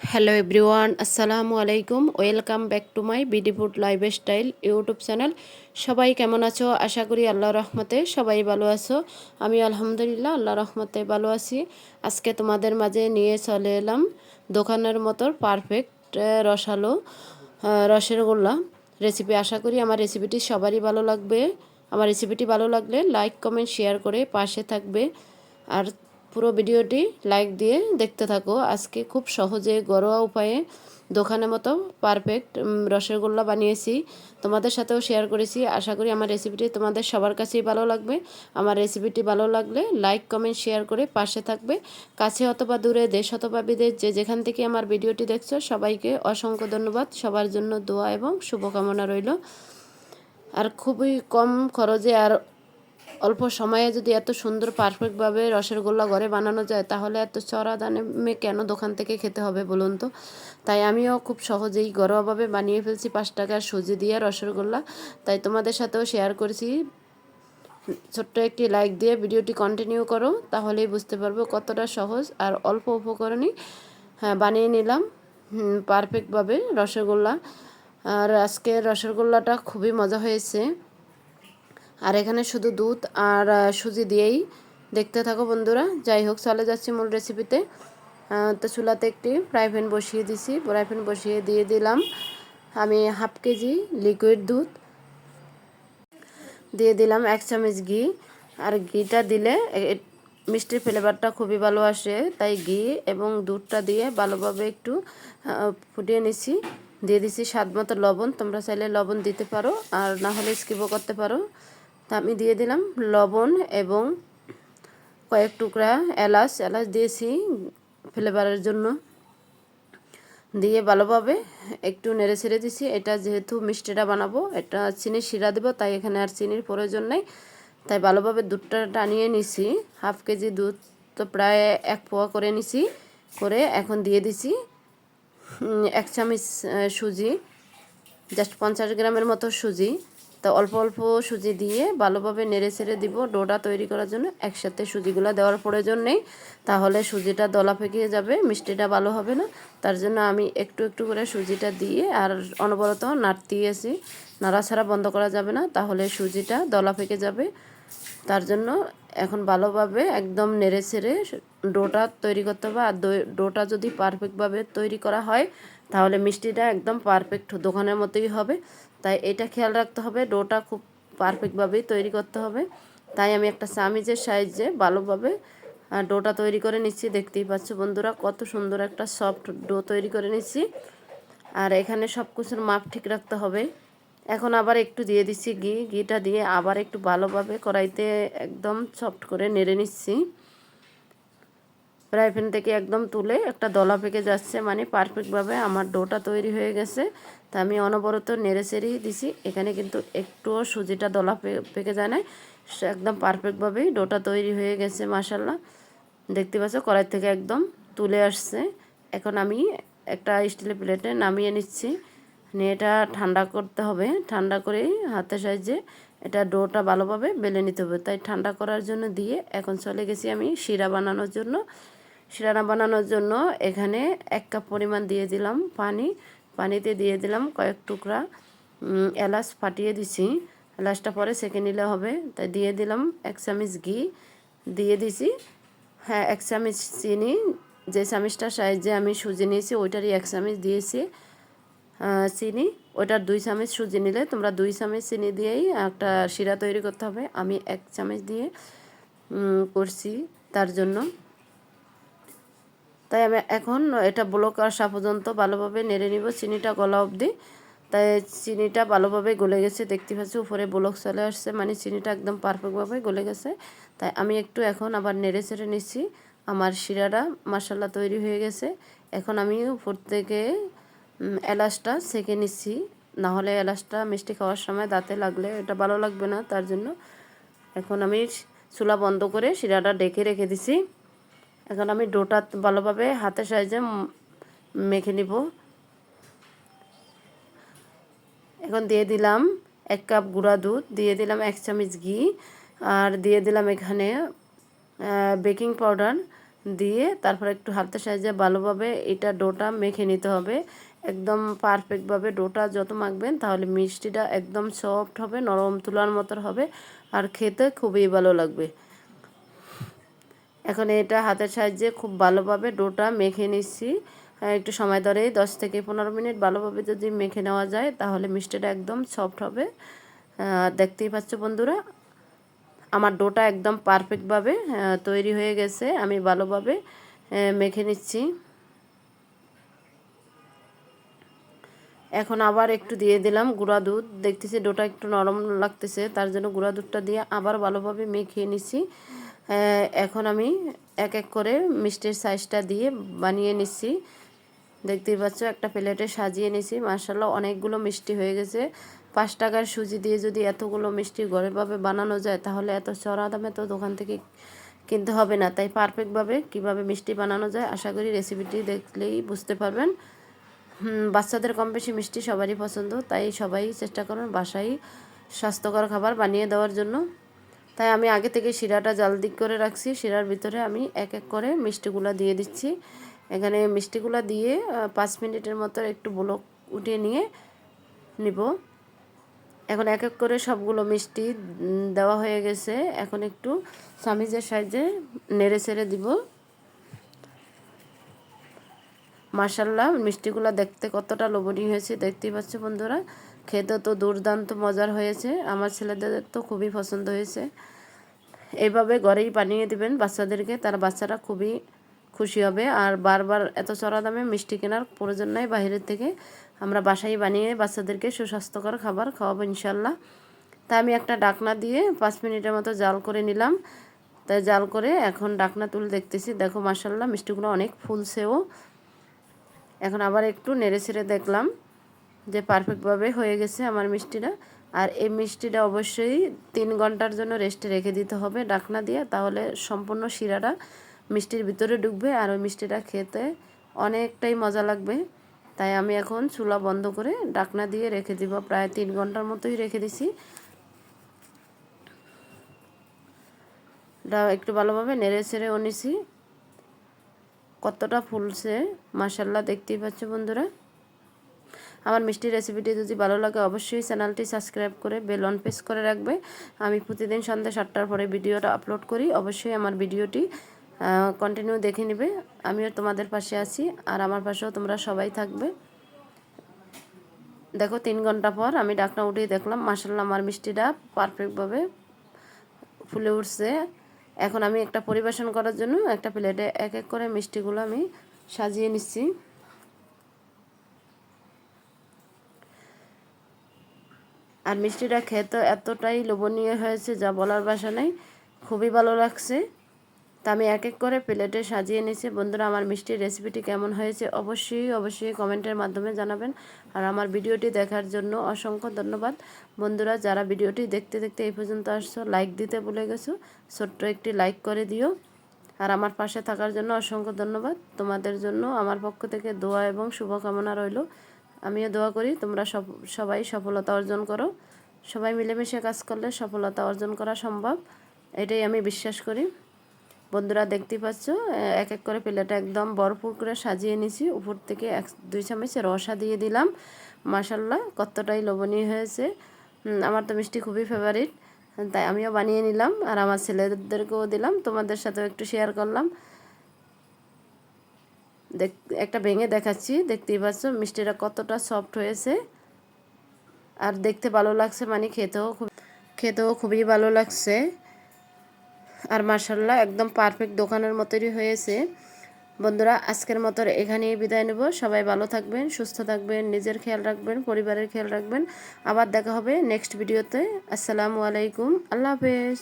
Hello everyone আসসালামু আলাইকুম welcome back to my BD food lifestyle YouTube channel সবাই কেমন আছো? আশা করি আল্লাহ রহমতে সবাই ভালো আছো। আমি আলহামদুলিল্লাহ আল্লাহ রহমতে ভালো আছি। আজকে তোমাদের মাঝে নিয়ে চলে এলাম দোকানের মতো পারফেক্ট রসালো আহ, রসের গোল্লা রেসিপি আশা করি আমার রেসিপিটি সবারই ভালো লাগবে। আমার রেসিপিটি ভালো লাগলে লাইক কমেন্ট শেয়ার করে পাশে থাকবে। আর পুরো ভিডিওটি লাইক দিয়ে দেখতে থাকো। আজকে খুব সহজে ঘরোয়া উপায়ে দোকানের মতো পারফেক্ট রসগোল্লা বানিয়েছি। তোমাদের সাথেও শেয়ার করেছি। আশা করি আমার রেসিপিটি তোমাদের সবার কাছেই ভালো লাগবে। আমার রেসিপিটি ভালো লাগলে লাইক কমেন্ট শেয়ার করে পাশে থাকবে। কাছে অথবা দূরে, দেশ অথবা বিদেশ, যে যেখান থেকে আমার ভিডিওটি দেখছ, সবাইকে অসংখ্য ধন্যবাদ। সবার জন্য দোয়া এবং শুভকামনা রইল। আর খুবই কম খরচে আর অল্প সময়ে যদি এত সুন্দর পারফেক্টভাবে রসের গোল্লা ঘরে বানানো যায়, তাহলে এত চড়া দামে কেন দোকান থেকে খেতে হবে বলুন তো? তাই আমিও খুব সহজেই ঘরোয়াভাবে বানিয়ে ফেলছি পাঁচ টাকার সুজি দিয়ে রসের গোল্লা। তাই তোমাদের সাথেও শেয়ার করেছি। ছোট্ট একটি লাইক দিয়ে ভিডিওটি কন্টিনিউ করো, তাহলেই বুঝতে পারব কতটা সহজ আর অল্প উপকরণই হ্যাঁ বানিয়ে নিলাম পারফেক্টভাবে রসগোল্লা আর আজকে রসগোল্লাটা খুবই মজা হয়েছে। আর এখানে শুধু দুধ আর সুজি দিয়েই দেখতে থাকো বন্ধুরা। যাই হোক, চলে যাচ্ছি মূল রেসিপিতে তো চুলাতে একটি ফ্রাই প্যান বসিয়ে দিছি। ফ্রাই প্যান বসিয়ে দিয়ে দিলাম আমি হাফ কেজি লিকুইড দুধ। দিয়ে দিলাম এক চামচ ঘি। আর ঘিটা দিলে মিষ্টির ফ্লেভারটা খুবই ভালো আসে। তাই ঘি এবং দুধটা দিয়ে ভালোভাবে একটু ফুটিয়ে নিছি। দিয়ে দিছি স্বাদ মতো লবণ। তোমরা চাইলে লবণ দিতে পারো। আর না হলে স্কিপও করতে পারো। তা আমি দিয়ে দিলাম লবণ এবং কয়েক টুকরা এলাচ। এলাচ দিয়েছি ফ্লেভারের জন্য। দিয়ে ভালোভাবে একটু নেড়ে ছেড়ে দিছি। এটা যেহেতু মিষ্টিটা বানাবো, এটা চিনি শিরা দেবো, তাই এখানে আর চিনির প্রয়োজন নেই। তাই ভালোভাবে দুধটা টানিয়ে নিছি। হাফ কেজি দুধ তো প্রায় এক পোয়া করে নিছি, করে এখন দিয়ে দিছি এক চামচ সুজি, জাস্ট পঞ্চাশ গ্রামের মতো সুজি। তো অল্প অল্প সুজি দিয়ে ভালোভাবে নেড়ে ছেড়ে দিব ডোটা তৈরি করার জন্য। একসাথে সুজিগুলো দেওয়ার প্রয়োজন নেই। তাহলে সুজিটা দলা পেকিয়ে যাবে, মিষ্টিটা ভালো হবে না। তার জন্য আমি একটু একটু করে সুজিটা দিয়ে আর অনবরত নাড়তেই আছি নাড়াছাড়া বন্ধ করা যাবে না, তাহলে সুজিটা দলা পেকে যাবে। তার জন্য এখন ভালোভাবে একদম নেড়ে ছেড়ে ডোটা তৈরি করতে হবে। আর ডোটা যদি পারফেক্টভাবে তৈরি করা হয়, তাহলে মিষ্টিটা একদম পারফেক্ট দোকানের মতোই হবে। তাই এটা খেয়াল রাখতে হবে, ডোটা খুব পারফেক্টভাবেই তৈরি করতে হবে। তাই আমি একটা চামিচের সাইজে ভালোভাবে ডোটা তৈরি করে নিচ্ছি। দেখতেই পাচ্ছ বন্ধুরা, কত সুন্দর একটা সফট ডো তৈরি করে নিচ্ছি। আর এখানে সব কিছুর মাপ ঠিক রাখতে হবে। এখন আবার একটু দিয়ে দিচ্ছি ঘি। ঘিটা দিয়ে আবার একটু ভালোভাবে কড়াইতে একদম সফট করে নেড়ে নিচ্ছি। ফ্রাই প্যান থেকে একদম তুলে একটা দলা পেকে যাচ্ছে মানে পারফেক্টভাবে আমার ডোটা তৈরি হয়ে গেছে। তা আমি অনবরত নেড়ে চেড়েই দিছি। এখানে কিন্তু একটুও সুজিটা দলা পেকে যায় না একদম পারফেক্টভাবেই ডোটা তৈরি হয়ে গেছে মাসাল্লাহ দেখতে পাচ্ছ, কড়াই থেকে একদম তুলে আসছে। এখন আমি একটা স্টিলের প্লেটে নামিয়ে নিচ্ছি। নিয়ে এটা ঠান্ডা করতে হবে। ঠান্ডা করেই হাতের সাহায্যে এটা ডোটা ভালোভাবে বেলে নিতে হবে। তাই ঠান্ডা করার জন্য দিয়ে এখন চলে গেছি আমি শিরা বানানোর জন্য। শিরানা বানানোর জন্য এখানে এক কাপ পরিমাণ দিয়ে দিলাম পানি। পানিতে দিয়ে দিলাম কয়েক টুকরা এলাচ ফাটিয়ে দিছি। এলাচটা পরে সেঁকে নিলে হবে। তাই দিয়ে দিলাম এক চামচ ঘি। দিয়ে দিছি। হ্যাঁ এক চামচ চিনি। যে চামচটা সাইজে আমি সুজি নিয়েছি, ওইটারই এক চামচ দিয়েছি চিনি। ওইটার দুই চামচ সুজি নিলে তোমরা দুই চামচ চিনি দিয়েই একটা শিরা তৈরি করতে হবে। আমি এক চামচ দিয়ে করছি তার জন্য। তাই আমি এখন এটা ব্লক আসা পর্যন্ত ভালোভাবে নেড়ে নিব। চিনিটা গলা অবধি। তাই চিনিটা ভালোভাবে গলে গেছে। দেখতে পাচ্ছি উপরে ব্লক চলে আসছে। মানে চিনিটা একদম পারফেক্টভাবে গলে গেছে। তাই আমি একটু এখন আবার নেড়ে চেড়ে নিচ্ছি। আমার শিরাটা মশলা তৈরি হয়ে গেছে। এখন আমি উপর থেকে এলাচটা সেঁকে নিচ্ছি। নাহলে এলাচটা মিষ্টি খাওয়ার সময় দাঁতে লাগলে এটা ভালো লাগবে না। তার জন্য এখন আমি চুলা বন্ধ করে শিরাটা ডেকে রেখে দিছি এখন আমি ডোটা ভালোভাবে হাতের সাহায্যে মেখে নিব। এখন দিয়ে দিলাম এক কাপ গুঁড়া দুধ, দিয়ে দিলাম এক চামচ ঘি, আর দিয়ে দিলাম এখানে বেকিং পাউডার দিয়ে তারপর একটু হাতের সাহায্যে ভালোভাবে এটা ডোটা মেখে নিতে হবে। একদম পারফেক্টভাবে ডোটা যত মাখবেন তাহলে মিষ্টিটা একদম সফট হবে, নরম তুলার মতো হবে, আর খেতে খুবই ভালো লাগবে। এখন এটা হাতের সাহায্যে খুব ভালোভাবে ডোটা মেখে নিচ্ছি। একটু সময় ধরে দশ থেকে পনেরো মিনিট ভালোভাবে যদি মেখে নেওয়া যায় তাহলে মিষ্টিটা একদম সফট হবে। দেখতেই পাচ্ছ বন্ধুরা, আমার ডোটা একদম পারফেক্টভাবে তৈরি হয়ে গেছে। আমি ভালোভাবে মেখে নিচ্ছি। এখন আবার একটু দিয়ে দিলাম গুঁড়া দুধ। দেখতেছি ডোটা একটু নরম লাগতেছে, তার জন্য গুঁড়া দুধটা দিয়ে আবার ভালোভাবে মেখে নিচ্ছি। এখন আমি এক এক করে মিষ্টির সাইজটা দিয়ে বানিয়ে নিচ্ছি। দেখতেই পাচ্ছ, একটা প্লেটে সাজিয়ে নিছি মার্শাল্লাহ অনেকগুলো মিষ্টি হয়ে গেছে। পাঁচ টাকার সুজি দিয়ে যদি এতগুলো মিষ্টি ঘরেভাবে বানানো যায়, তাহলে এত চড়া দামে তো দোকান থেকে কিনতে হবে না। তাই পারফেক্টভাবে কীভাবে মিষ্টি বানানো যায়, আশা করি রেসিপিটি দেখলেই বুঝতে পারবেন। বাচ্চাদের কম বেশি মিষ্টি সবারই পছন্দ, তাই সবাই চেষ্টা করুন বাসায় স্বাস্থ্যকর খাবার বানিয়ে দেওয়ার জন্য। তাই আমি আগে থেকে শিরাটা জাল দিক করে রাখছি। শিরার ভিতরে আমি এক এক করে মিষ্টিগুলো দিয়ে দিচ্ছি। এখানে মিষ্টিগুলো দিয়ে পাঁচ মিনিটের মতো একটু ব্লক উঠিয়ে নিয়ে নিব। এখন এক এক করে সবগুলো মিষ্টি দেওয়া হয়ে গেছে। এখন একটু সামিজের সাইজে নেড়ে ছেড়ে দিব। মার্শাল্লাহ মিষ্টিগুলো দেখতে কতটা লোভনীয় হয়েছে, দেখতেই পাচ্ছ বন্ধুরা। খেতে তো দুর্দান্ত মজার হয়েছে। আমার ছেলেদের তো খুবই পছন্দ হয়েছে। এইভাবে ঘরেই বানিয়ে দিবেন বাচ্চাদেরকে, তার বাচ্চারা খুবই খুশি হবে। আর বারবার এত চড়া দামে মিষ্টি কেনার প্রয়োজন নাই বাইরের থেকে। আমরা বাসায় বানিয়ে বাচ্চাদেরকে সুস্বাস্থ্যকর খাবার খাওয়াবো ইনশাল্লাহ। তাই আমি একটা ডাকনা দিয়ে পাঁচ মিনিটের মতো জাল করে নিলাম। তাই জাল করে এখন ডাকনা তুলে দেখতেছি। দেখো মাসাল্লাহ মিষ্টিগুলো অনেক ফুলছেও। এখন আবার একটু নেড়ে ছেড়ে দেখলাম। যে পারফেক্টভাবে হয়ে গেছে আমার মিষ্টিটা। আর এই মিষ্টিটা অবশ্যই তিন ঘণ্টার জন্য রেস্টে রেখে দিতে হবে ডাকনা দিয়ে, তাহলে সম্পূর্ণ শিরাটা মিষ্টির ভিতরে ঢুকবে আর ওই মিষ্টিটা খেতে অনেকটাই মজা লাগবে। তাই আমি এখন চুলা বন্ধ করে ডাকনা দিয়ে রেখে দিব, প্রায় তিন ঘণ্টার মতোই রেখে দিছি। একটু ভালোভাবে নেড়ে ছেড়েও নিছি। কতটা ফুলছে মাসাল্লাহ দেখতেই পাচ্ছ বন্ধুরা। আমার মিষ্টি রেসিপিটি যদি ভালো লাগে, অবশ্যই চ্যানেলটি সাবস্ক্রাইব করে বেল অন প্রেস করে রাখবে। আমি প্রতিদিন সন্ধ্যা সাতটার পরে ভিডিওটা আপলোড করি। অবশ্যই আমার ভিডিওটি কন্টিনিউ দেখে নেবে। আমিও তোমাদের পাশে আছি, আর আমার পাশেও তোমরা সবাই থাকবে। দেখো, তিন ঘণ্টা পর আমি ডাকনা উঠিয়ে দেখলাম মাসাল্লাহ আমার মিষ্টিটা পারফেক্টভাবে ফুলে উঠছে। এখন আমি একটা পরিবেশন করার জন্য একটা প্লেটে এক এক করে মিষ্টিগুলো আমি সাজিয়ে নিচ্ছি। আর মিষ্টিটা খেতে এতটাই লোভনীয় হয়েছে যা বলার বাসা নেই। খুবই ভালো লাগছে। তা আমি এক এক করে প্লেটে সাজিয়ে নিয়েছি। বন্ধুরা, আমার মিষ্টির রেসিপিটি কেমন হয়েছে অবশ্যই অবশ্যই কমেন্টের মাধ্যমে জানাবেন। আর আমার ভিডিওটি দেখার জন্য অসংখ্য ধন্যবাদ। বন্ধুরা, যারা ভিডিওটি দেখতে দেখতে এই পর্যন্ত আসছো লাইক দিতে ভুলে গেছো, ছোট্ট একটি লাইক করে দিও। আর আমার পাশে থাকার জন্য অসংখ্য ধন্যবাদ। তোমাদের জন্য আমার পক্ষ থেকে দোয়া এবং শুভকামনা রইল। আমিও দোয়া করি, তোমরা সব, সবাই সফলতা অর্জন করো। সবাই মিলেমিশে কাজ করলে সফলতা অর্জন করা সম্ভব, এটাই আমি বিশ্বাস করি। বন্ধুরা দেখতে পাচ্ছ এক এক করে প্লেটটা একদম ভরপুর করে সাজিয়ে নিছি উপর থেকে এক, দুই চামচ রসা দিয়ে দিলাম। মাসাল্লাহ কতটাই লোভনীয় হয়েছে। আমার তো মিষ্টি খুবই ফেভারিট তাই আমিও বানিয়ে নিলাম। আর আমার ছেলেদেরকেও দিলাম, তোমাদের সাথেও একটু শেয়ার করলাম। দেখ, একটা ভেঙে দেখাচ্ছি, দেখতেই পাচ্ছ, মিষ্টিটা কতটা সফট হয়েছে। আর দেখতে ভালো লাগছে মানে খেতেও খুব, খেতেও খুবই ভালো লাগছে। আর মার্শাল্লাহ একদম পারফেক্ট দোকানের মতোই হয়েছে। বন্ধুরা, আজকের মতো এখানেই বিদায় নেব। সবাই ভালো থাকবেন, সুস্থ থাকবেন, নিজের খেয়াল রাখবেন, পরিবারের খেয়াল রাখবেন। আবার দেখা হবে নেক্সট ভিডিওতে আসসালামু আলাইকুম, আল্লাহ হাফেজ।